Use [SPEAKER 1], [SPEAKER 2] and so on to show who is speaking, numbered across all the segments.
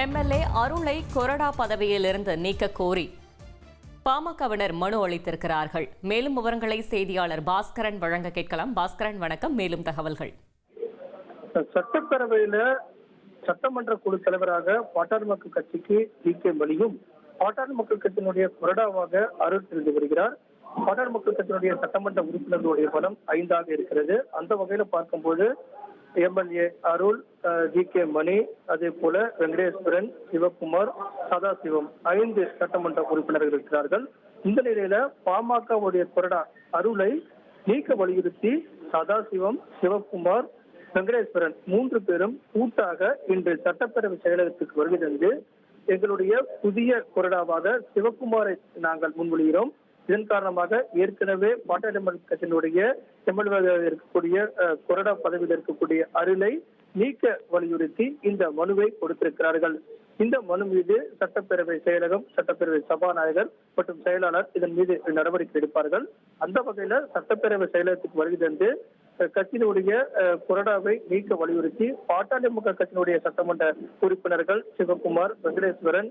[SPEAKER 1] MLA அருளை கொறடா பதவியிலிருந்து நீக்க கோரி பாமகவினர் மனு அளித்திருக்கிறார்கள். மேலும் விவரங்களை செய்தியாளர் பாஸ்கரன் வழங்க கேட்கலாம். பாஸ்கரன் வணக்கம். மேலும் தகவல்கள்.
[SPEAKER 2] சட்டப்பேரவையில சட்டமன்ற குழு தலைவராக பாட்டாளி மக்கள் கட்சிக்கு டி. கே. மணியும் பாட்டாளி மக்கள் கட்சியினுடைய கொறடாவாக அருள் இருந்து வருகிறார். பாட்டாளி மக்கள் கட்சியினுடைய சட்டமன்ற உறுப்பினர்களுடைய பலம் ஐந்தாக இருக்கிறது. அந்த வகையில பார்க்கும்போது MLA Arul G K Mani அதே போல வெங்கடேஸ்வரன் சிவகுமார் சதாசிவம் ஐந்து சட்டமன்ற உறுப்பினர்கள் இருக்கிறார்கள். இந்த நிலையில பாமகவுடைய கொறடா அருளை நீக்க வலியுறுத்தி சதாசிவம் சிவகுமார் வெங்கடேஸ்வரன் மூன்று பேரும் கூட்டாக இன்று சட்டப்பேரவை செயலகத்துக்கு வருகை தந்து எங்களுடைய புதிய கொறடாவாக சிவகுமாரை நாங்கள் முன்மொழிகிறோம். இதன் காரணமாக ஏற்கனவே பாட்டாளி மக்கள் கட்சியினுடைய எம்எல்ஏ இருக்கக்கூடிய கொரடா பதவியில் இருக்கக்கூடிய அருளை நீக்க வலியுறுத்தி இந்த மனுவை கொடுத்திருக்கிறார்கள். இந்த மனு மீது சட்டப்பேரவை செயலகம் சட்டப்பேரவை சபாநாயகர் மற்றும் செயலாளர் இதன் மீது நடவடிக்கை எடுப்பார்கள். அந்த வகையில சட்டப்பேரவை செயலகத்துக்கு வருகை தந்து கட்சியினுடைய கொறடாவை நீக்க வலியுறுத்தி பாட்டாளி மக்கள் கட்சியினுடைய சட்டமன்ற உறுப்பினர்கள் சிவகுமார் வெங்கடேஸ்வரன்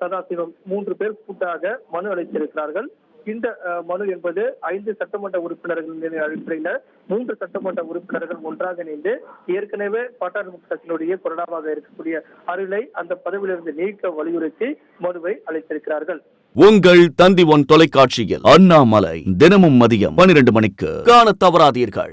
[SPEAKER 2] சதாசிவம் மூன்று பேர் கூட்டாக மனு அளித்திருக்கிறார்கள். இந்த மனு என்பது ஐந்து சட்டமன்ற உறுப்பினர்களின் அடிப்படையில மூன்று சட்டமன்ற உறுப்பினர்கள் ஒன்றாக இணைந்து ஏற்கனவே பாட்டாளி கட்சியினுடைய கொறடாவாக இருக்கக்கூடிய அருளை அந்த பதவியிலிருந்து நீக்க வலியுறுத்தி மனுவை அளித்திருக்கிறார்கள்.
[SPEAKER 3] உங்கள் தந்தி ஒன் தொலைக்காட்சியில் அண்ணாமலை தினமும் மதியம் பனிரெண்டு மணிக்கு காண தவறாதீர்கள்.